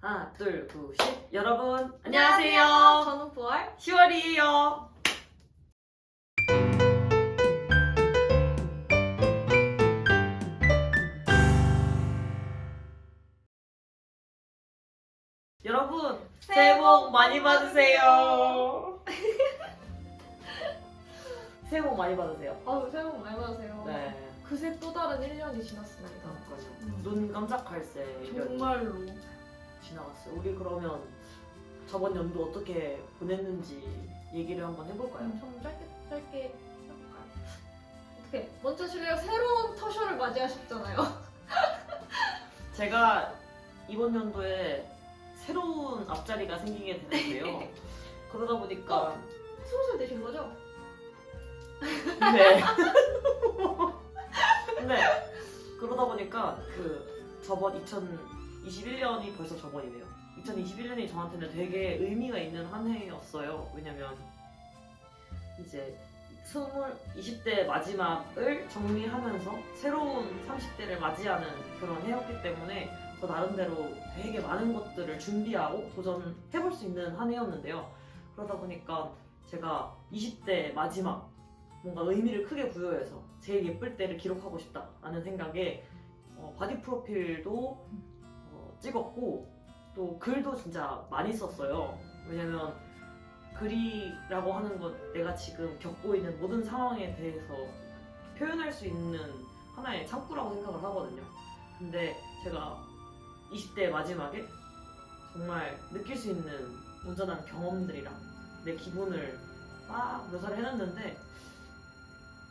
하나, 둘, 구, 십. 여러분, 안녕하세요. 저는 부활. 10월이에요. 여러분, 새해 복 많이 받으세요. 새해 복 많이 받으세요. 아유, 새해 복 많이 받으세요. 네. 그새 또 다른 1년이 지났습니다. 음. 눈 깜짝할 새 정말로. 지나갔어요. 우리 그러면 저번 연도 어떻게 보냈는지 얘기를 한번 해볼까요? 음, 좀 짧게 짧게 해볼까요? 어떻게 먼저 실래요? 새로운 터셔를 맞이하셨잖아요. 제가 이번 연도에 새로운 앞자리가 생기게 되는데요. 그러다 보니까 스무 살 되신 거죠? 네. 네. 그러다 보니까 그 저번 2021년이 벌써 저번이네요. 2021년이 저한테는 되게 의미가 있는 한 해였어요. 왜냐면 이제 20, 20대 마지막을 정리하면서 새로운 30대를 맞이하는 그런 해였기 때문에 저 나름대로 되게 많은 것들을 준비하고 도전해볼 수 있는 한 해였는데요. 그러다 보니까 제가 20대 마지막 뭔가 의미를 크게 부여해서 제일 예쁠 때를 기록하고 싶다라는 생각에 어, 바디 프로필도 어, 찍었고 또 글도 진짜 많이 썼어요. 왜냐면 글이라고 하는 건 내가 지금 겪고 있는 모든 상황에 대해서 표현할 수 있는 하나의 창구라고 생각을 하거든요. 근데 제가 20대 마지막에 정말 느낄 수 있는 온전한 경험들이랑 내 기분을 막 묘사를 해놨는데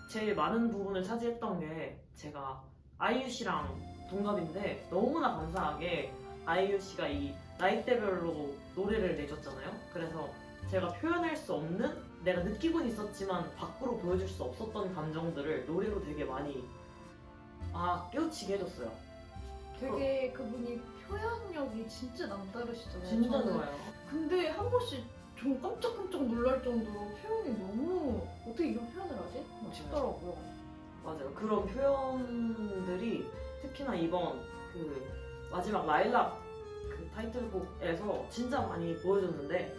제일 많은 부분을 차지했던 게 제가 아이유 씨랑 동갑인데 너무나 감사하게 아이유 씨가 이 나이대별로 노래를 내줬잖아요. 그래서 제가 표현할 수 없는 내가 느끼고는 있었지만 밖으로 보여줄 수 없었던 감정들을 노래로 되게 많이 아 깨우치게 해줬어요. 되게 그분이 표현력이 진짜 남다르시잖아요. 진짜 저는. 좋아요. 근데 한 번씩 좀 깜짝깜짝 놀랄 정도로 표현이 너무 어떻게 이런 표현을 하지? 막 싶더라고요. 맞아요. 그런 표현들이 특히나 이번 그 마지막 라일락 그 타이틀곡에서 진짜 많이 보여줬는데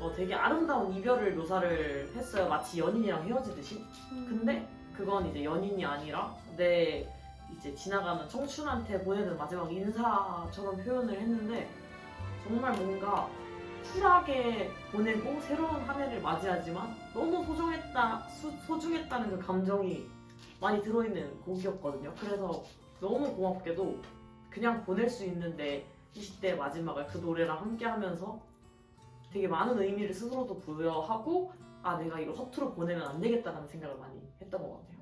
어, 되게 아름다운 이별을 묘사를 했어요. 마치 연인이랑 헤어지듯이. 근데 그건 이제 연인이 아니라 내 이제 지나가는 청춘한테 보내는 마지막 인사처럼 표현을 했는데 정말 뭔가 쿨하게 보내고 새로운 한 해를 맞이하지만 너무 소중했다 수- 소중했다는 그 감정이 많이 들어있는 곡이었거든요. 그래서 너무 고맙게도 그냥 보낼 수 있는데 20대 마지막을 그 노래랑 함께 하면서 되게 많은 의미를 스스로도 부여하고 아 내가 이거 허투루 보내면 안 되겠다라는 생각을 많이 했던 것 같아요.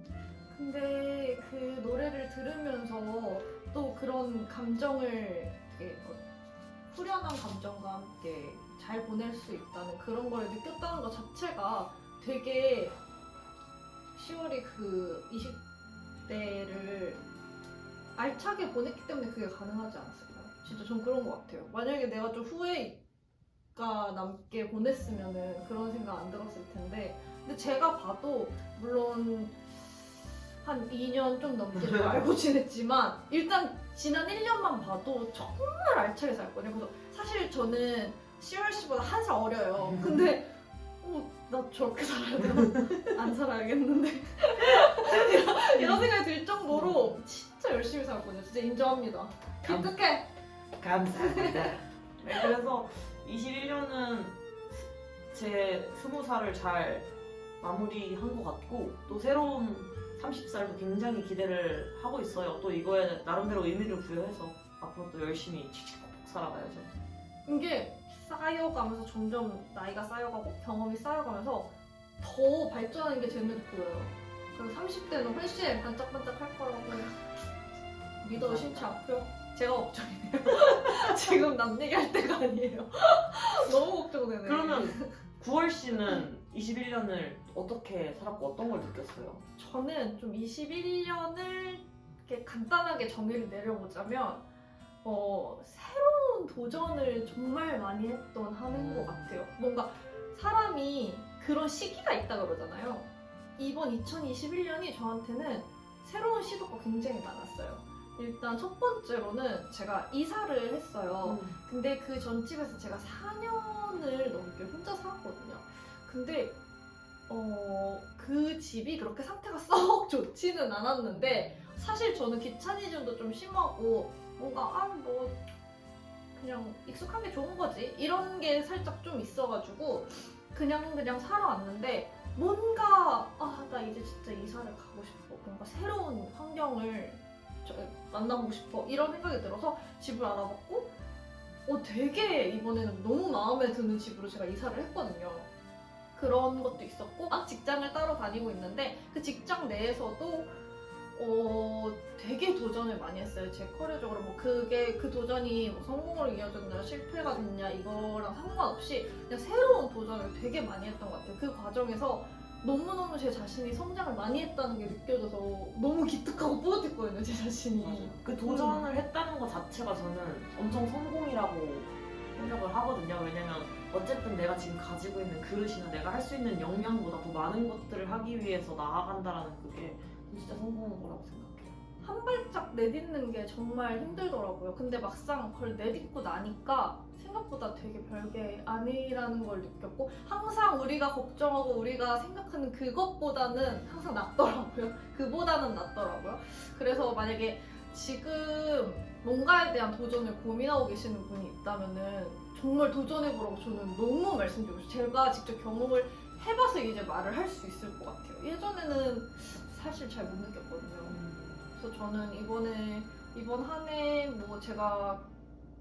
근데 그 노래를 들으면서 또 그런 감정을 되게 어, 후련한 감정과 함께 잘 보낼 수 있다는 그런 걸 느꼈다는 것 자체가 되게 10월이 그 20대를 알차게 보냈기 때문에 그게 가능하지 않았을까요? 진짜 전 그런 것 같아요. 만약에 내가 좀 후회가 남게 보냈으면은 그런 생각 안 들었을 텐데 근데 제가 봐도 물론 한 2년 좀 넘게 좀 알고 지냈지만 일단 지난 1년만 봐도 정말 알차게 살거든요. 그래서 사실 저는 10월 씨보다 한 살 어려요. 근데 어, 나 저렇게 살아야 되나? 안 살아야겠는데 열심히 살거든요. 진짜 인정합니다. 감- 기특해. 감사합니다. 네, 그래서 21년은 제 20살을 잘 마무리한 것 같고 또 새로운 30살도 굉장히 기대를 하고 있어요. 또 이거에 나름대로 의미를 부여해서 앞으로 또 열심히 칙칙폭폭 살아가야죠. 이게 쌓여가면서 점점 나이가 쌓여가고 경험이 쌓여가면서 더 발전하는 게 제 눈에 보여요. 그래서 30대는 훨씬 반짝반짝 할 거라고 믿어 의심치 않고요. 제가 걱정이네요. 지금 남 얘기할 때가 아니에요. 너무 걱정되네요. 그러면 9월 씨는 21년을 어떻게 살았고 어떤 걸 느꼈어요? 저는 좀 21년을 이렇게 간단하게 정의를 내려보자면 어, 새로운 도전을 정말 많이 했던 한 해인 것 같아요. 뭔가 사람이 그런 시기가 있다 그러잖아요. 이번 2021년이 저한테는 새로운 시도가 굉장히 많았어요. 일단 첫 번째로는 제가 이사를 했어요. 음. 근데 그 전 집에서 제가 4년을 넘게 혼자 살았거든요. 근데 어, 그 집이 그렇게 상태가 썩 좋지는 않았는데 사실 저는 귀차니즘도 좀 심하고 뭔가 아 뭐 그냥 익숙한 게 좋은 거지 이런 게 살짝 좀 있어가지고 그냥 그냥 살아왔는데 뭔가 아 나 이제 진짜 이사를 가고 싶어 뭔가 새로운 환경을 저- 만나보고 싶어 이런 생각이 들어서 집을 알아봤고 어 되게 이번에는 너무 마음에 드는 집으로 제가 이사를 했거든요. 그런 것도 있었고 막 직장을 따로 다니고 있는데 그 직장 내에서도 어 되게 도전을 많이 했어요. 제 커리어적으로 뭐 그게 그 도전이 뭐 성공으로 이어졌냐 실패가 됐냐 이거랑 상관없이 그냥 새로운 도전을 되게 많이 했던 것 같아요. 그 과정에서 너무너무 제 자신이 성장을 많이 했다는 게 느껴져서 너무 기특하고 뿌듯했거든요. 제 자신이. 맞아요. 그 도전을 했다는 것 자체가 저는 엄청 성공이라고 생각을 하거든요. 왜냐면 어쨌든 내가 지금 가지고 있는 그릇이나 내가 할 수 있는 역량보다 더 많은 것들을 하기 위해서 나아간다라는 그게 진짜 성공한 거라고 생각해요. 한 발짝 내딛는 게 정말 힘들더라고요. 근데 막상 그걸 내딛고 나니까 생각보다 되게 별게 아니라는 걸 느꼈고 항상 우리가 걱정하고 우리가 생각하는 그것보다는 항상 낫더라고요. 그보다는 낫더라고요. 그래서 만약에 지금 뭔가에 대한 도전을 고민하고 계시는 분이 있다면은 정말 도전해보라고 저는 너무 말씀드리고 싶어요. 제가 직접 경험을 해봐서 이제 말을 할 수 있을 것 같아요. 예전에는 사실 잘 못 느꼈거든요. 그래서 저는 이번에 이번 한 해 뭐 제가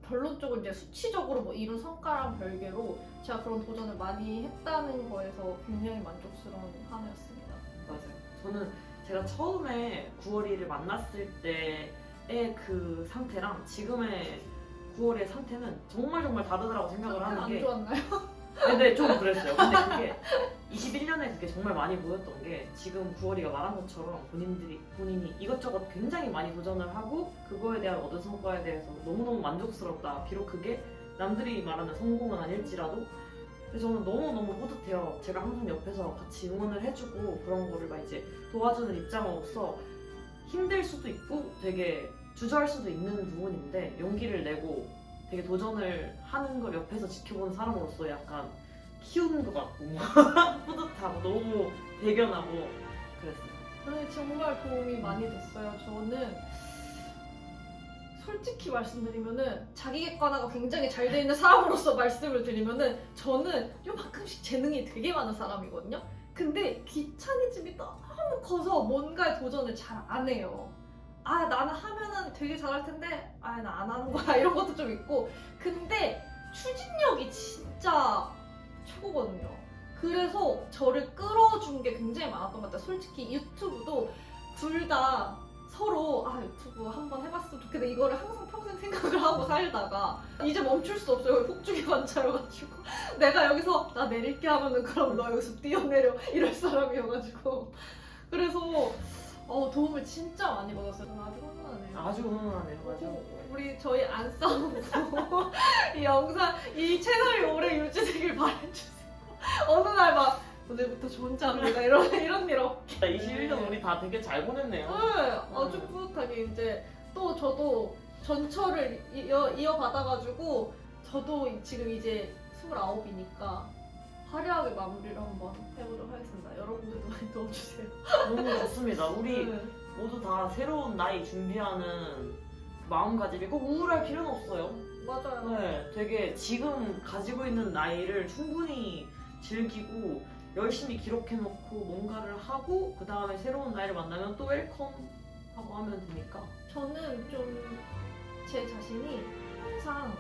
결론적으로 이제 수치적으로 뭐 이룬 성과랑 별개로 제가 그런 도전을 많이 했다는 거에서 굉장히 만족스러운 한 해였습니다. 맞아요. 저는 제가 처음에 9월 1일 만났을 때의 그 상태랑 지금의 9월의 상태는 정말 정말 다르더라고 생각을 하는 안게 좋았나요? 네, 좀 그랬어요. 근데 그게 21년에 그게 정말 많이 보였던 게 지금 9월이가 말한 것처럼 본인들이 본인이 이것저것 굉장히 많이 도전을 하고 그거에 대한 얻은 성과에 대해서 너무너무 만족스럽다. 비록 그게 남들이 말하는 성공은 아닐지라도 그래서 저는 너무너무 뿌듯해요. 제가 항상 옆에서 같이 응원을 해주고 그런 거를 막 이제 도와주는 입장으로서 힘들 수도 있고 되게 주저할 수도 있는 부분인데 용기를 내고 되게 도전을 하는 걸 옆에서 지켜보는 사람으로서 약간 키우는 것 같고 뿌듯하고 너무 대견하고 그랬어요. 네, 정말 도움이 많이 됐어요. 저는 솔직히 말씀드리면은 자기 객관화가 굉장히 잘 돼 있는 사람으로서 말씀을 드리면은 저는 요만큼씩 재능이 되게 많은 사람이거든요. 근데 귀차니즘이 너무 커서 뭔가에 도전을 잘 안 해요. 아 나는 하면은 되게 잘할 텐데 아 나 안 하는 거야 이런 것도 좀 있고 근데 추진력이 진짜 최고거든요. 그래서 저를 끌어준 게 굉장히 많았던 것 같아요. 솔직히 유튜브도 둘 다 서로 아 유튜브 한번 해봤으면 좋겠다 이거를 항상 평생 생각을 하고 살다가 이제 멈출 수 없어요. 폭죽에 관차여가지고 내가 여기서 나 내릴게 하면은 그럼 너 여기서 뛰어내려 이럴 사람이어가지고 그래서 어, 도움을 진짜 많이 받았어요. 저는 아주 훈훈하네요. 아주 훈훈하네요. 맞아. 그리고 우리 저희 안 싸우고 이 영상 이 채널이 오래 유지되길 바래주세요. 어느 날 막 오늘부터 저 혼자 합니다 이런 이런 일 없게. 21년 우리 다 되게 잘 보냈네요. 네, 아주 뿌듯하게 이제 또 저도 전철을 이어 이어받아가지고 저도 지금 이제 29이니까 화려하게 마무리를 한번 해보도록 하겠습니다. 여러분들도 많이 도와주세요. 너무 좋습니다. 우리 네. 모두 다 새로운 나이 준비하는 그 마음가짐이 꼭 우울할 필요는 없어요. 맞아요. 네, 되게 지금 가지고 있는 나이를 충분히 즐기고 열심히 기록해놓고 뭔가를 하고 그 다음에 새로운 나이를 만나면 또 웰컴 하고 하면 되니까. 저는 좀 제 자신이 항상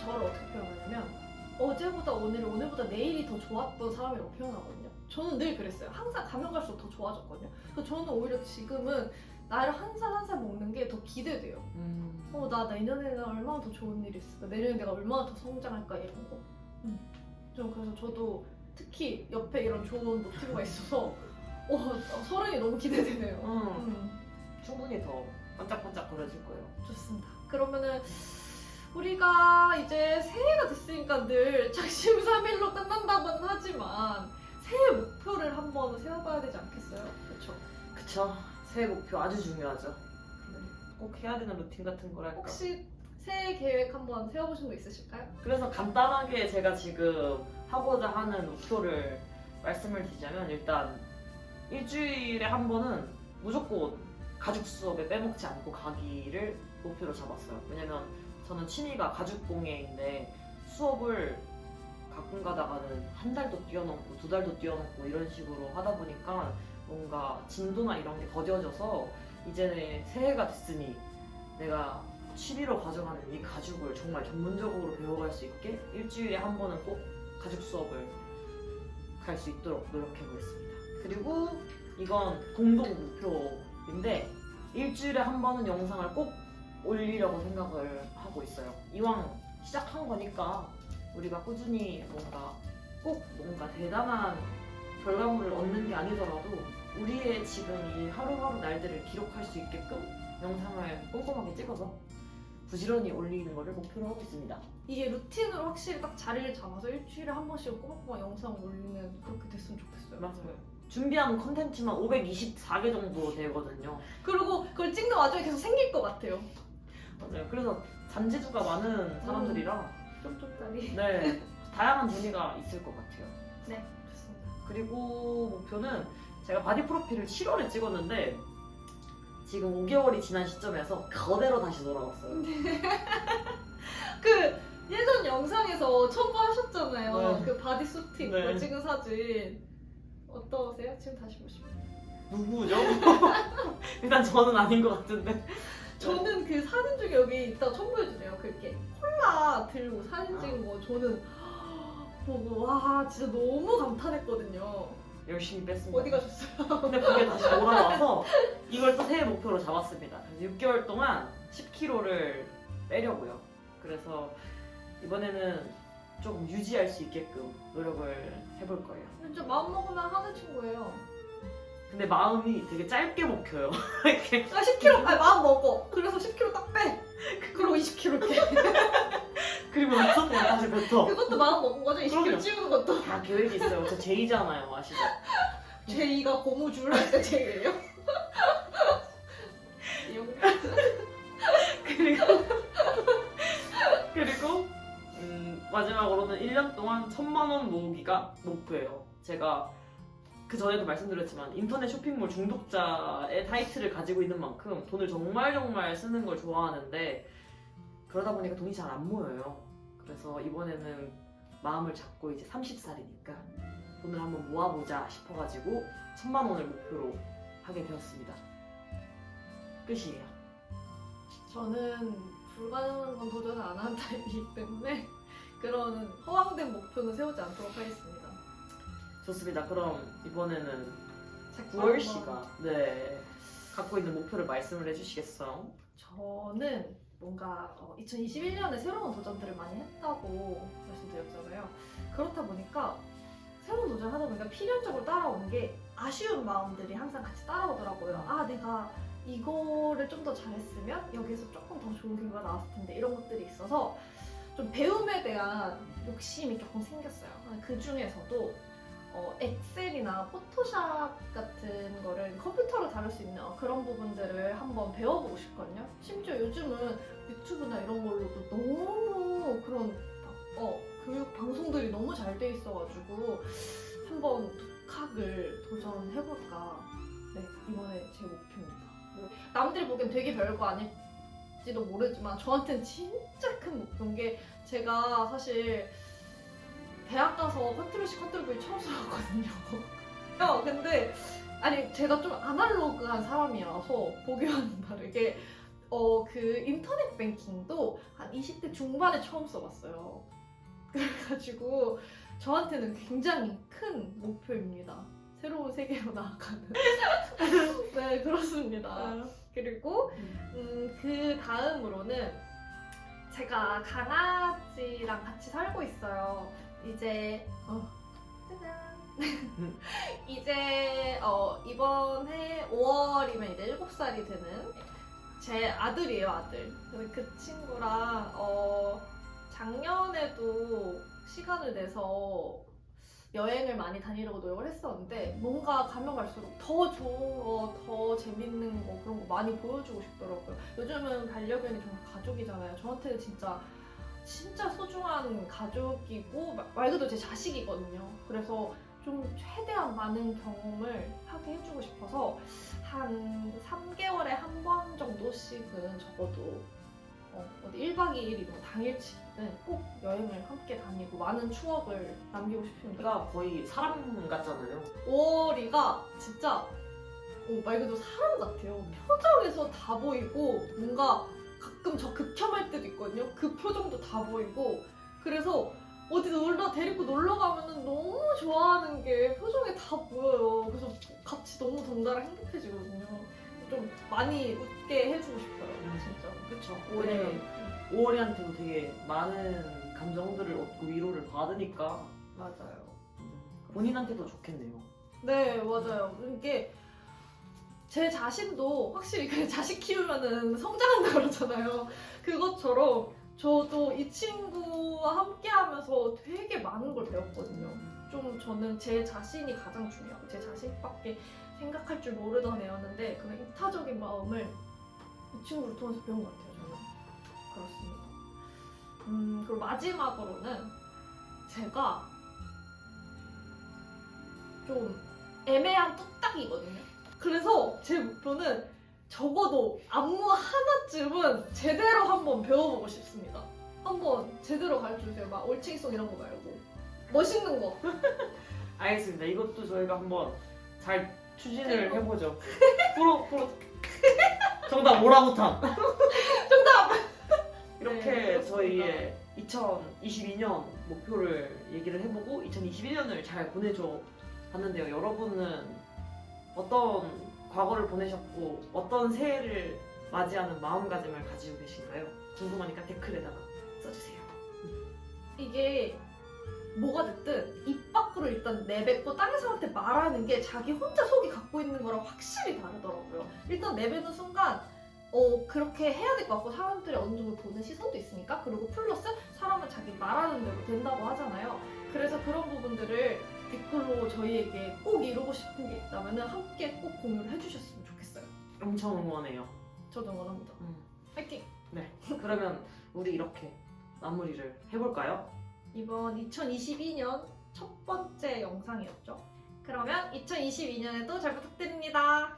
저를 어떻게 표현하냐면 어제보다 오늘이 오늘보다 내일이 더 좋았던 사람이라고 표현하거든요. 저는 늘 그랬어요. 항상 가면 갈수록 더 좋아졌거든요. 그래서 저는 오히려 지금은 나를 한 살 한 살 먹는 게 더 기대돼요. 음. 어, 나 내년에는 얼마나 더 좋은 일이 있을까? 내년에 내가 얼마나 더 성장할까? 이런 거. 음. 좀 그래서 저도 특히 옆에 이런 좋은 노트북가 있어서 어, 서른이 너무 기대되네요. 음, 음. 충분히 더 반짝반짝 거려질 거예요. 좋습니다. 그러면은 우리가 이제 새해가 됐으니까 늘 작심삼일로 끝난다고는 하지만 새해 목표를 한번 세워봐야 되지 않겠어요? 그렇죠. 그쵸. 새해 목표 아주 중요하죠. 꼭 해야 되는 루틴 같은 거랄까. 혹시 새해 계획 한번 세워보신 거 있으실까요? 그래서 간단하게 제가 지금 하고자 하는 목표를 말씀을 드리자면 일단 일주일에 한 번은 무조건 가죽 수업에 빼먹지 않고 가기를 목표로 잡았어요. 왜냐면 저는 취미가 가죽 공예인데 수업을 가끔 가다가는 한 달도 뛰어넘고 두 달도 뛰어넘고 이런 식으로 하다 보니까 뭔가 진도나 이런 게 더뎌져서 이제는 새해가 됐으니 내가 취미로 가져가는 이 가죽을 정말 전문적으로 배워갈 수 있게 일주일에 한 번은 꼭 가죽 수업을 갈 수 있도록 노력해 보겠습니다. 그리고 이건 공동 목표인데 일주일에 한 번은 영상을 꼭 올리려고 생각을 하고 있어요. 이왕 시작한 거니까 우리가 꾸준히 뭔가 꼭 뭔가 대단한 결과물을 얻는 게 아니더라도 우리의 지금 이 하루하루 날들을 기록할 수 있게끔 영상을 꼼꼼하게 찍어서 부지런히 올리는 것을 목표로 하고 있습니다. 이게 루틴으로 확실히 딱 자리를 잡아서 일주일에 한 번씩 꼬박꼬박 영상 올리는 그렇게 됐으면 좋겠어요. 맞아요. 준비한 컨텐츠만 524개 정도 되거든요. 그리고 그걸 찍는 와중에 계속 생길 것 같아요. 맞아요. 그래서 잔재주가 많은 사람들이라 쫌쫌다리. 네 다양한 재미가 있을 것 같아요. 네, 좋습니다. 그리고 목표는 제가 바디 프로필을 7월에 찍었는데 지금 5개월이 지난 시점에서 그대로 다시 돌아왔어요. 그 예전 영상에서 첨부하셨잖아요. 네. 그 바디수트 입고 네. 찍은 사진. 어떠세요? 지금 다시 보시면. 누구죠? 일단 저는 아닌 것 같은데. 저는 그 사진 중에 여기 있다 첨부해 주세요. 그렇게 콜라 들고 사진 아. 찍은 거 저는 보고 와 진짜 너무 감탄했거든요. 열심히 뺐습니다. 어디 가셨어요? 근데 그게 다시 돌아와서 이걸 또 새해 목표로 잡았습니다. 그래서 6개월 동안 10kg를 빼려고요. 그래서 이번에는 조금 유지할 수 있게끔 노력을 해볼 거예요. 진짜 마음 먹으면 하는 친구예요. 근데 마음이 되게 짧게 먹혀요. 이렇게 아 10kg 아니 마음 먹어. 그래서 10kg 딱 빼. 그리고 20kg 빼. 그리고 나서 그냥 다시 뱉어. 그것도 마음 먹은 거죠? 20kg 그럼요. 찌우는 것도. 다 계획이 있어요. 저 제이잖아요, 아시죠? 제이가 고무줄 할 때 제이예요? 그리고 그리고 음, 마지막으로는 1년 동안 천만 원 모으기가 목표예요. 제가 그 전에도 말씀드렸지만 인터넷 쇼핑몰 중독자의 타이틀을 가지고 있는 만큼 돈을 정말 정말 쓰는 걸 좋아하는데 그러다 보니까 돈이 잘 안 모여요. 그래서 이번에는 마음을 잡고 이제 30살이니까 돈을 한번 모아보자 싶어가지고 천만 원을 목표로 하게 되었습니다. 끝이에요. 저는 불가능한 건 도전을 안 하는 타입이기 때문에 그런 허황된 목표는 세우지 않도록 하겠습니다. 좋습니다. 그럼 이번에는 책 9월 한번. 씨가 네 갖고 있는 목표를 말씀을 해주시겠어요? 저는 뭔가 2021년에 새로운 도전들을 많이 했다고 말씀드렸잖아요. 그렇다 보니까 새로운 도전을 하다 보니까 필연적으로 따라오는 게 아쉬운 마음들이 항상 같이 따라오더라고요. 아, 내가 이거를 좀 더 잘했으면 여기에서 조금 더 좋은 결과가 나왔을 텐데 이런 것들이 있어서 좀 배움에 대한 욕심이 조금 생겼어요. 그 중에서도 어, 엑셀이나 포토샵 같은 거를 컴퓨터로 다룰 수 있는 어, 그런 부분들을 한번 배워보고 싶거든요. 심지어 요즘은 유튜브나 이런 걸로도 너무 그런 어, 교육 방송들이 너무 잘 돼 있어가지고 한번 독학을 도전해볼까. 네, 이번에 제 목표입니다. 뭐, 남들이 보기엔 되게 별거 아닐지도 모르지만 저한테는 진짜 큰 목표인 게 제가 사실 대학 가서 컨트롤 C 컨트롤 V 처음 써봤거든요. 어, 근데 아니 제가 좀 아날로그한 사람이라서 보기와는 다르게 어 그 인터넷 뱅킹도 한 20대 중반에 처음 써봤어요. 그래가지고 저한테는 굉장히 큰 목표입니다. 새로운 세계로 나아가는. 네 그렇습니다. 그리고 음, 그 다음으로는 제가 강아지랑 같이 살고 있어요. 이제 어, 짜잔. 이제 어, 이번 해 5월이면 이제 7살이 되는 제 아들이에요, 아들. 근데 그 친구랑 어, 작년에도 시간을 내서 여행을 많이 다니려고 노력을 했었는데 뭔가 가면 갈수록 더 좋은 거, 더 재밌는 거 그런 거 많이 보여주고 싶더라고요. 요즘은 반려견이 정말 가족이잖아요. 저한테는 진짜 진짜 소중한 가족이고 마- 말 그대로 제 자식이거든요. 그래서 좀 최대한 많은 경험을 하게 해주고 싶어서 한 3개월에 한 번 정도씩은 적어도 어, 어디 1박 2일이든 당일치든 꼭 여행을 함께 다니고 많은 추억을 남기고 싶습니다. 얘가 거의 사람 같잖아요. 오리가 진짜 어, 말 그대로 사람 같아요. 표정에서 다 보이고 뭔가 가끔 저 극혐할 때도 있거든요. 그 표정도 다 보이고 그래서 어디 놀러 데리고 놀러 가면은 너무 좋아하는 게 표정에 다 보여요. 그래서 같이 너무 덩달아 행복해지거든요. 좀 많이 웃게 해주고 싶어요, 진짜. 그쵸. 올해 왜냐면 5월이한테도 되게 많은 감정들을 얻고 위로를 받으니까 맞아요. 본인한테도 좋겠네요. 네, 맞아요. 이게 제 자신도 확실히 그 자식 키우면은 성장한다 그러잖아요. 그것처럼 저도 이 친구와 함께 하면서 되게 많은 걸 배웠거든요. 좀 저는 제 자신이 가장 중요하고 제 자신밖에 생각할 줄 모르던 애였는데 그런 이타적인 마음을 이 친구를 통해서 배운 것 같아요, 저는. 그렇습니다. 음, 그리고 마지막으로는 제가 좀 애매한 뚝딱이거든요. 그래서 제 목표는 적어도 안무 하나쯤은 제대로 한번 배워보고 싶습니다. 한번 제대로 가르쳐주세요. 막 올챙이송 이런 거 말고 멋있는 거. 알겠습니다. 이것도 저희가 한번 잘 추진을 그리고- 해보죠. 프로 프로 정답 오라구탕. 정답. 이렇게 네. 저희의 2022년 목표를 얘기를 해보고 2021년을 잘 보내줘 봤는데요. 여러분은 어떤 과거를 보내셨고 어떤 새해를 맞이하는 마음가짐을 가지고 계신가요? 궁금하니까 댓글에다가 써주세요. 이게 뭐가 됐든 입 밖으로 일단 내뱉고 다른 사람한테 말하는 게 자기 혼자 속이 갖고 있는 거랑 확실히 다르더라고요. 일단 내뱉는 순간 어 그렇게 해야 될 것 같고 사람들이 어느 정도 보는 시선도 있으니까 그리고 플러스 사람은 자기 말하는 대로 된다고 하잖아요. 그래서 그런 부분들을 댓글로 저희에게 꼭 이루고 싶은 게 있다면 함께 꼭 공유를 해주셨으면 좋겠어요. 엄청 응원해요. 저도 응원합니다. 음. 파이팅! 네. 그러면 우리 이렇게 마무리를 해볼까요? 이번 2022년 첫 번째 영상이었죠. 그러면 2022년에도 잘 부탁드립니다.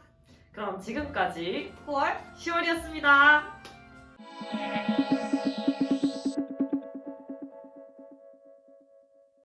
그럼 지금까지 9월 10월이었습니다.